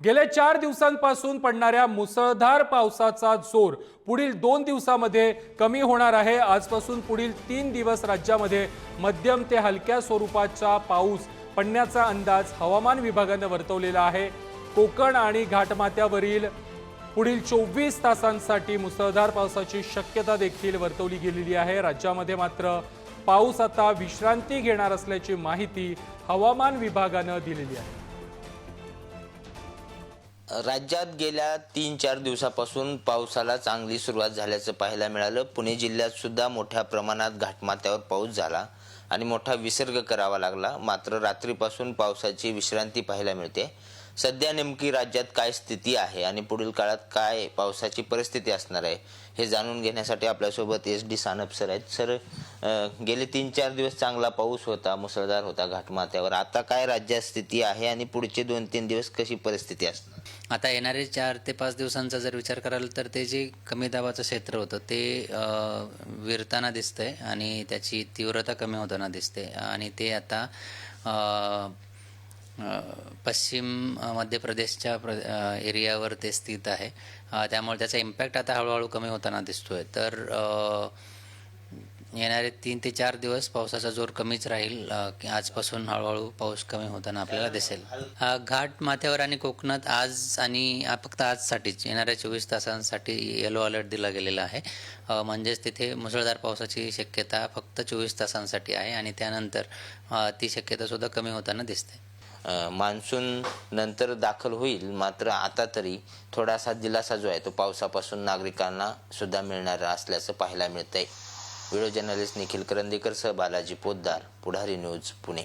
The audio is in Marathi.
गेल्या चार दिवसांपासून पडणाऱ्या मुसळधार पावसाचा जोर पुढील दोन दिवसामध्ये कमी होणार आहे. आजपासून पुढील तीन दिवस राज्यामध्ये मध्यम ते हलक्या स्वरूपाचा पाऊस पडण्याचा अंदाज हवामान विभागानं वर्तवलेला आहे. कोकण आणि घाटमाथ्यावरील पुढील चोवीस तासांसाठी मुसळधार पावसाची शक्यता देखील वर्तवली गेलेली आहे. राज्यामध्ये मात्र पाऊस आता विश्रांती घेणार असल्याची माहिती हवामान विभागानं दिलेली आहे. राज्यात गेल्या तीन चार दिवसापासून पावसाला चांगली सुरुवात झाल्याचं पाहायला मिळालं. पुणे जिल्ह्यात सुद्धा मोठ्या प्रमाणात घाटमाथ्यावर पाऊस झाला आणि मोठा विसर्ग करावा लागला. मात्र रात्रीपासून पावसाची विश्रांती पाहायला मिळते. सध्या नेमकी राज्यात काय स्थिती आहे आणि पुढील काळात काय पावसाची परिस्थिती असणार आहे हे जाणून घेण्यासाठी आपल्यासोबत एस डी सानप सर आहेत. सर गेले तीन चार दिवस चांगला पाऊस होता मुसळधार होता घाटमाथ्यावर. आता काय राज्यात स्थिती आहे आणि पुढचे दोन तीन दिवस कशी परिस्थिती असणार? आता येणारे चार ते पाच दिवसांचा जर विचार कराल तर ते जे कमी दाबाचं क्षेत्र होतं ते विरताना दिसतंय आणि त्याची तीव्रता कमी होताना दिसते. आणि ते आता पश्चिम मध्य प्रदेशच्या प्र एरियावर ते स्थित आहे. त्यामुळे त्याचा इम्पॅक्ट आता हळूहळू कमी होताना दिसतोय. तर येणारे तीन ते चार दिवस पावसाचा जोर कमीच राहील. की आजपासून हळूहळू पाऊस कमी होताना आपल्याला दिसेल. घाट माथ्यावर आणि कोकणात आज आणि फक्त आजसाठीच येणाऱ्या चोवीस तासांसाठी येलो अलर्ट दिला गेलेला आहे. म्हणजेच तिथे मुसळधार पावसाची शक्यता फक्त चोवीस तासांसाठी आहे आणि त्यानंतर ती शक्यता सुद्धा कमी होताना दिसते. मान्सून नंतर दाखल होईल मात्र आता तरी थोडासा दिलासा जो आहे तो पावसापासून नागरिकांना सुद्धा मिळणार असल्याचं पाहायला मिळतंय. व्हिडिओ जर्नलिस्ट निखिल करंदीकर सह बालाजी पोद्दार पुढारी न्यूज पुणे.